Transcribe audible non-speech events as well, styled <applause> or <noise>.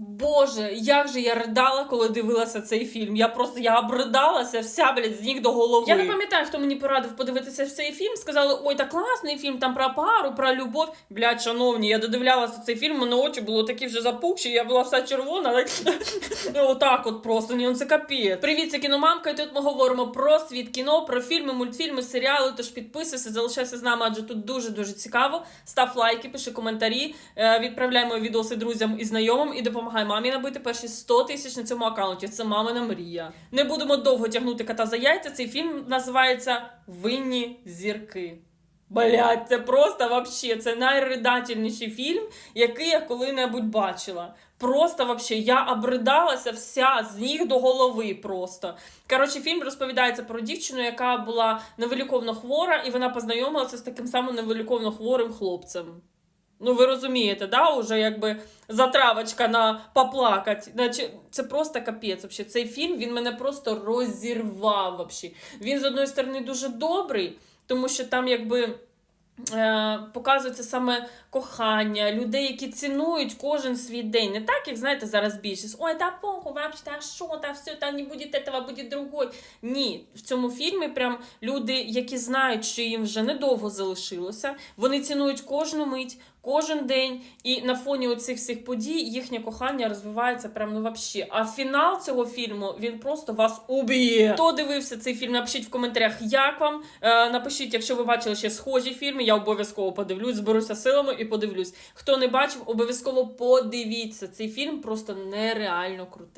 Боже, як же я ридала, коли дивилася цей фільм. Я просто я обридалася вся, блядь, з ніг до голови. Я не пам'ятаю, хто мені порадив подивитися цей фільм. Сказали, ой, так класний фільм, там про пару, про любов. Блядь, шановні, я додивлялася цей фільм, мене очі були такі вже запухші, я була вся червона. так, <laughs> Отак от просто, ні, це капець. Привіт, це кіномамка, і тут ми говоримо про світ кіно, про фільми, мультфільми, серіали. Тож підписуйся, залишайся з нами, адже тут дуже-дуже цікаво. Став лайки, пиши коментарі, е, відправляй мої відоси друзям і знайомим і допомагай мамі набити перші 100 тисяч на цьому аккаунті. Це мамина мрія. Не будемо довго тягнути кота за яйця. Цей фільм називається Винні зірки. Блять, це просто вообще це найридательніший фільм, який я коли-небудь бачила. Просто вообще я обридалася вся з ніг до голови. Просто коротше, фільм розповідається про дівчину, яка була невиліковно хвора, і вона познайомилася з таким самим невиліковно хворим хлопцем. Ну, ви розумієте, да, уже якби затравочка на поплакать. Значить, це просто капець. Вообще. Цей фільм він мене просто розірвав. Вообще. Він з одної сторони дуже добрий, тому що там якби. Е, показується саме кохання, людей, які цінують кожен свій день. Не так, як знаєте, зараз більшість. Ой, та похуй, вообще, та що, та все, та не буде этого, буде другой. Ні, в цьому фільмі прям люди, які знають, що їм вже недовго залишилося, вони цінують кожну мить, кожен день, і на фоні оцих всіх подій їхнє кохання розвивається прям ну вообще. А фінал цього фільму він просто вас уб'є. Хто дивився цей фільм? Напишіть в коментарях, як вам. Е, напишіть, якщо ви бачили ще схожі фільми, я обов'язково подивлюсь, зберуся силами і подивлюсь. Хто не бачив, обов'язково подивіться. Цей фільм просто нереально крутий.